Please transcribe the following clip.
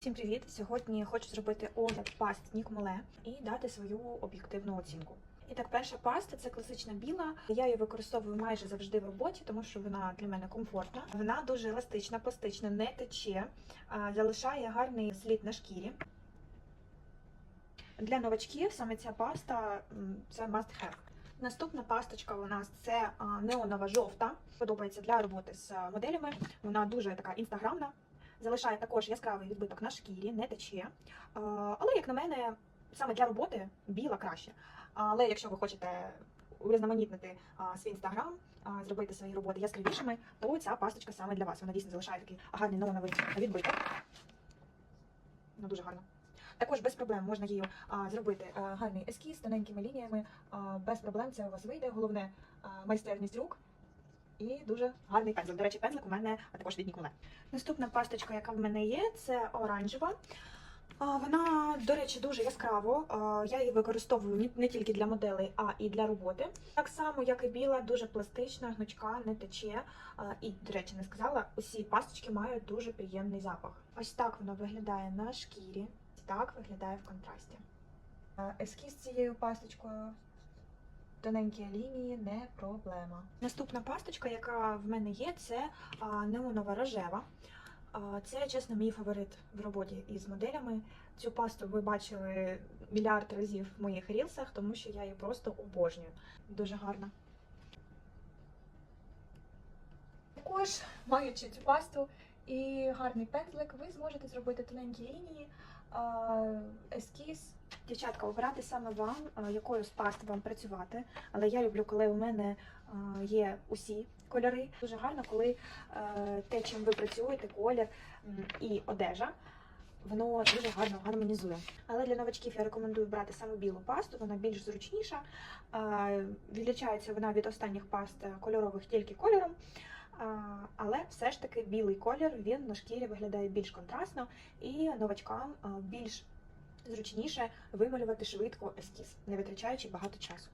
Всім привіт! Сьогодні хочу зробити огляд паст Нікмоле і дати свою об'єктивну оцінку. І так, перша паста це класична біла. Я її використовую майже завжди в роботі, тому що вона для мене комфортна. Вона дуже еластична, пластична, не тече, залишає гарний слід на шкірі. Для новачків саме ця паста це must have. Наступна пасточка у нас це неонова жовта. Подобається для роботи з моделями. Вона дуже така інстаграмна. Залишає також яскравий відбиток на шкірі, не тече. Але, як на мене, саме для роботи біла краще. Але якщо ви хочете урізноманітнити свій інстаграм, зробити свої роботи яскравішими, то ця пасточка саме для вас. Вона дійсно залишає такий гарний неоновий відбиток. Ну, дуже гарно. Також без проблем можна її а, зробити а, гарний ескіз тоненькими лініями. А, без проблем це у вас вийде. Головне а, майстерність рук. І дуже гарний пензлик. До речі, пензлик у мене також від Ніколе. Наступна пасточка, яка в мене є, це оранжева. Вона, до речі, дуже яскраво. Я її використовую не- тільки для моделей, а і для роботи. Так само, як і біла, дуже пластична, гнучка, не тече. І, до речі, не сказала, усі пасточки мають дуже приємний запах. Ось так воно виглядає на шкірі. Так виглядає в контрасті. Ескіз цією пасточкою. Тоненькі лінії не проблема. Наступна пасточка, яка в мене є, це неонова рожева. Це, чесно, мій фаворит в роботі із моделями. Цю пасту ви бачили мільярд разів в моїх рілсах, тому що я її просто обожнюю. Дуже гарна. Також, маючи цю пасту і гарний пензлик, ви зможете зробити тоненькі лінії, ескіз. Дівчатка, обирати саме вам, якою з паст вам працювати. Але я люблю, коли у мене є усі кольори. Дуже гарно, коли е, те, чим ви працюєте, колір і одежа. Воно дуже гарно гармонізує. Але для новачків я рекомендую брати саме білу пасту, вона більш зручніша. Е, Відлічається вона від останніх паст кольорових тільки кольором. Але все ж таки білий колір він на шкірі виглядає більш контрастно і новачкам більш зручніше вималювати швидко ескіз, не витрачаючи багато часу.